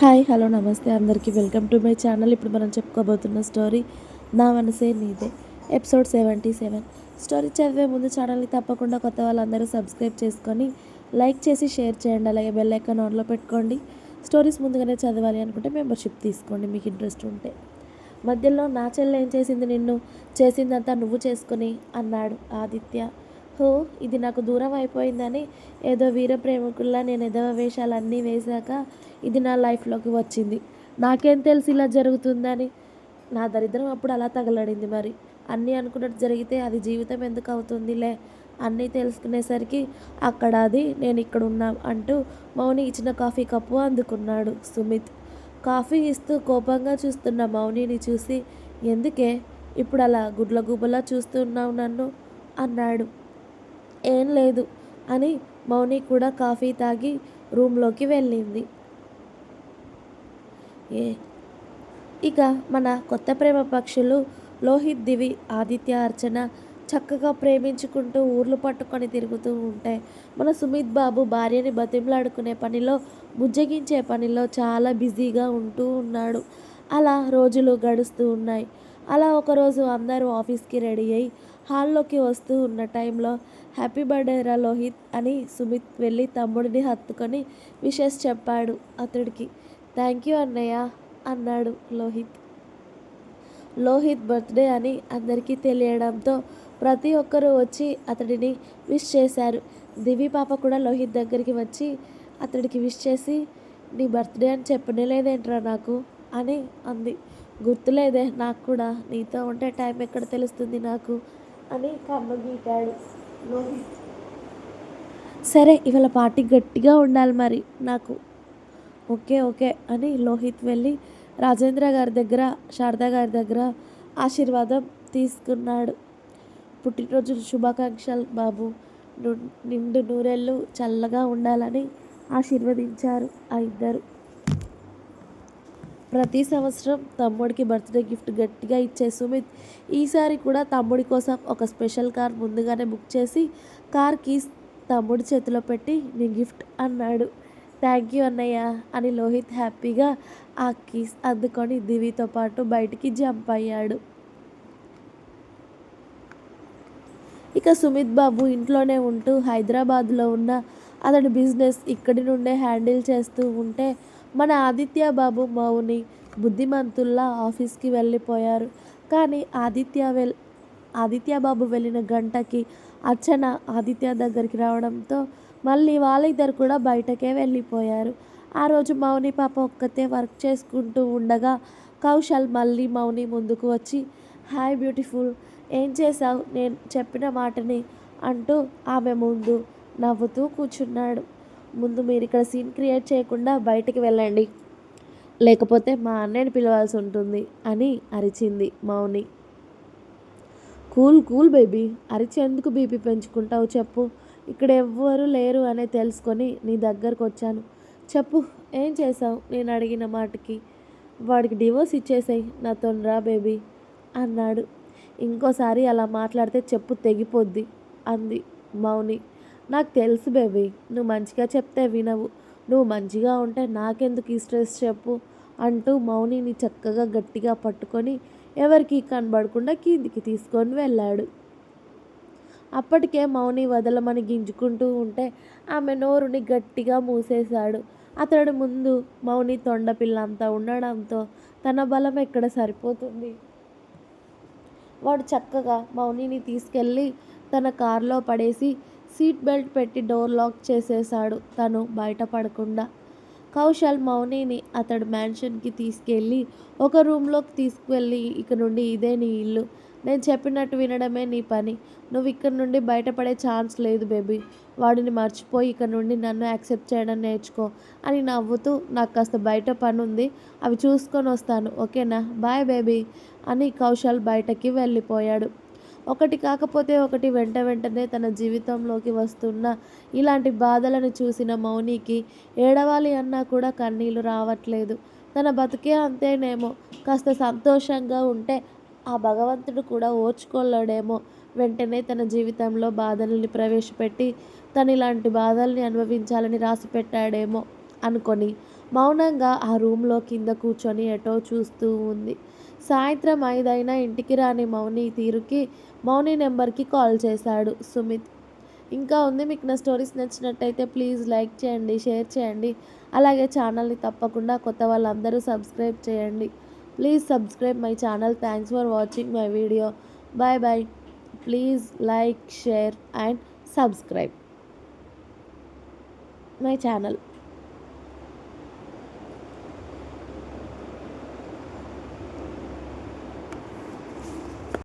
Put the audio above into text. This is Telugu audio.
హాయ్ హలో నమస్తే. అందరికీ వెల్కమ్ టు మై ఛానల్. ఇప్పుడు మనం చెప్పుకోబోతున్న స్టోరీ నా మనసే నీదే. Episode seventy seven. స్టోరీ చదివే ముందు ఛానల్ని తప్పకుండా కొత్త వాళ్ళందరూ సబ్స్క్రైబ్ చేసుకొని లైక్ చేసి షేర్ చేయండి. అలాగే బెల్ ఐకాన్ ఆన్లో పెట్టుకోండి. స్టోరీస్ ముందుగానే చదవాలి అనుకుంటే మెంబర్షిప్ తీసుకోండి. మీకు ఇంట్రెస్ట్ ఉంటే. మధ్యలో నా చెల్లె ఏం చేసింది? నిన్ను చేసిందంతా నువ్వు చేసుకొని అన్నాడు ఆదిత్య. హో ఇది నాకు దూరం అయిపోయిందని ఏదో వీర ప్రేమికుల్లా నేను ఎదవ వేషాలన్నీ వేశాక ఇది నా లైఫ్లోకి వచ్చింది. నాకేం తెలిసి ఇలా జరుగుతుందని. నా దరిద్రం అప్పుడు అలా తగలడింది మరి. అన్నీ అనుకున్నట్టు జరిగితే అది జీవితం ఎందుకు అవుతుందిలే అన్నీ తెలుసుకునేసరికి అక్కడ అది నేను ఇక్కడ ఉన్నా అంటూ మౌని ఇచ్చిన కాఫీ కప్పు అందుకున్నాడు సుమిత్. కాఫీ ఇస్తూ కోపంగా చూస్తున్న మౌనిని చూసి ఎందుకే? ఇప్పుడు అలా గుడ్ల గుబలా చూస్తున్నావు నన్ను? అన్నాడు. ఏం లేదు అని మౌని కూడా కాఫీ తాగి రూమ్లోకి వెళ్ళింది. ఏ ఇక మన కొత్త ప్రేమ పక్షులు లోహిత్ దివి ఆదిత్య అర్చన చక్కగా ప్రేమించుకుంటూ ఊర్లు పట్టుకొని తిరుగుతూ ఉంటే మన సుమిత్ బాబు భార్యని బతిమలాడుకునే పనిలో బుజ్జగించే పనిలో చాలా బిజీగా ఉంటూ ఉన్నాడు. అలా రోజులు గడుస్తూ ఉన్నాయి. అలా ఒకరోజు అందరూ ఆఫీస్కి రెడీ అయ్యి హాల్లోకి వస్తూ ఉన్న టైంలో హ్యాపీ బర్త్డే రా లోహిత్ అని సుమిత్ వెళ్ళి తమ్ముడిని హత్తుకొని విషెస్ చెప్పాడు అతడికి. థ్యాంక్ యూ అన్నయ్య అన్నాడు లోహిత్. లోహిత్ బర్త్డే అని అందరికీ తెలియడంతో ప్రతి ఒక్కరూ వచ్చి అతడిని విష్ చేశారు. దివి పాప కూడా లోహిత్ దగ్గరికి వచ్చి అతడికి విష్ చేసి నీ బర్త్డే అని చెప్పనేలేదేంట్రా నాకు అని అంది. గుర్తులేదే నాకు కూడా నీతో ఉంటే టైం ఎక్కడ తెలుస్తుంది నాకు అని కన్ను గీటాడు లోహిత్ సరే ఇవాళ పార్టీ గట్టిగా ఉండాలి మరి నాకు. ఓకే ఓకే అని లోహిత్ వెళ్ళి రాజేంద్ర గారి దగ్గర శారదా గారి దగ్గర ఆశీర్వాదం తీసుకున్నాడు. పుట్టినరోజు శుభాకాంక్షలు బాబు. నిండు నూరెళ్ళు చల్లగా ఉండాలని ఆశీర్వదించారు ఆ ఇద్దరు. ప్రతి సంవత్సరం తమ్ముడికి బర్త్డే గిఫ్ట్ గట్టిగా ఇచ్చే సుమిత్ ఈసారి కూడా తమ్ముడి కోసం ఒక స్పెషల్ కార్ ముందుగానే బుక్ చేసి కార్ కీస్ తమ్ముడి చేతిలో పెట్టి నీ గిఫ్ట్ అన్నాడు. థ్యాంక్ యూ అన్నయ్య అని లోహిత్ హ్యాపీగా ఆ కీస్ అందుకొని దివితో పాటు బయటికి జంప్ అయ్యాడు. ఇక సుమిత్ బాబు ఇంట్లోనే ఉంటూ హైదరాబాద్లో ఉన్న అతడి బిజినెస్ ఇక్కడి నుండే హ్యాండిల్ చేస్తూ ఉంటే మన ఆదిత్య బాబు మౌని బుద్ధిమంతుల్లా ఆఫీస్కి వెళ్ళిపోయారు. కానీ ఆదిత్య వెల్ ఆదిత్య బాబు వెళ్ళిన గంటకి అర్చన ఆదిత్య దగ్గరికి రావడంతో మళ్ళీ వాళ్ళిద్దరు కూడా బయటకే వెళ్ళిపోయారు. ఆ రోజు మౌని పాప ఒక్కతే వర్క్ చేసుకుంటూ ఉండగా కౌశల్ మళ్ళీ మౌని ముందుకు వచ్చి హాయ్ బ్యూటిఫుల్ ఏం చేశావు? నేను చెప్పిన మాటని అంటూ ఆమె ముందు నవ్వుతూ కూర్చున్నాడు. ముందు మీరు ఇక్కడ సీన్ క్రియేట్ చేయకుండా బయటికి వెళ్ళండి. లేకపోతే మా అన్నయ్యని పిలవాల్సి ఉంటుంది అని అరిచింది మౌని. కూల్ కూల్ బేబీ అరిచేందుకు బీపీ పెంచుకుంటావు చెప్పు. ఇక్కడ ఎవ్వరు లేరు అనే తెలుసుకొని నీ దగ్గరకు వచ్చాను. చెప్పు ఏం చేసావు నేను అడిగిన మాటకి. వాడికి డివోర్స్ ఇచ్చేసాయి నాతో రా బేబీ అన్నాడు. ఇంకోసారి అలా మాట్లాడితే చెప్పు తెగిపోద్ది అంది మౌని. నాకు తెలుసు బేబీ నువ్వు మంచిగా చెప్తే వినవు. నువ్వు మంచిగా ఉంటే నాకెందుకు ఈ స్ట్రెస్ చెప్పు? అంటూ మౌనిని చక్కగా గట్టిగా పట్టుకొని ఎవరికి కనబడకుండా కిందికి తీసుకొని వెళ్ళాడు. అప్పటికే మౌని వదలమని గింజుకుంటూ ఉంటే ఆమె నోరుని గట్టిగా మూసేశాడు. అతడు ముందు మౌని తొండపిల్ల అంతా ఉండడంతో తన బలం ఎక్కడ సరిపోతుంది? వాడు చక్కగా మౌనిని తీసుకెళ్ళి తన కారులో పడేసి సీట్ బెల్ట్ పెట్టి డోర్ లాక్ చేసేశాడు. తను బయటపడకుండా. కౌశల్ మౌనిని అతడు మ్యాన్షన్కి తీసుకెళ్ళి ఒక రూమ్లోకి తీసుకువెళ్ళి ఇక నుండి ఇదే నీ ఇల్లు. నేను చెప్పినట్టు వినడమే నీ పని. నువ్వు ఇక్కడ నుండి బయటపడే ఛాన్స్ లేదు బేబీ. వాడిని మర్చిపోయి ఇక్కడ నుండి నన్ను యాక్సెప్ట్ చేయడం నేర్చుకో అని నవ్వుతూ నాకు కాస్త బయట పని ఉంది అవి చూసుకొని వస్తాను. ఓకేనా? బాయ్ బేబీ అని కౌశల్ బయటకి వెళ్ళిపోయాడు. ఒకటి కాకపోతే ఒకటి వెంట వెంటనే తన జీవితంలోకి వస్తున్న ఇలాంటి బాధలను చూసిన మౌనికి ఏడవాలి అన్నా కూడా కన్నీళ్ళు రావట్లేదు. తన బతికే అంతేనేమో కాస్త సంతోషంగా ఉంటే ఆ భగవంతుడు కూడా ఓర్చుకోలేడేమో. వెంటనే తన జీవితంలో బాధల్ని ప్రవేశపెట్టి తను ఇలాంటి బాధల్ని అనుభవించాలని రాసిపెట్టాడేమో అనుకొని మౌనంగా ఆ రూమ్లో కింద కూర్చొని ఎటో చూస్తూ ఉంది. సాయంత్రం ఐదైనా ఇంటికి రాని మౌని తీరుకి మౌని నెంబర్కి కాల్ చేశాడు సుమిత్. ఇంకా ఉంది మీకు నా స్టోరీస్ నచ్చినట్టయితే ప్లీజ్ లైక్ చేయండి షేర్ చేయండి. అలాగే ఛానల్ని తప్పకుండా కొత్త వాళ్ళందరూ సబ్స్క్రైబ్ చేయండి. Please subscribe my channel. Thanks for watching my video. Bye bye. Please like share and subscribe my channel.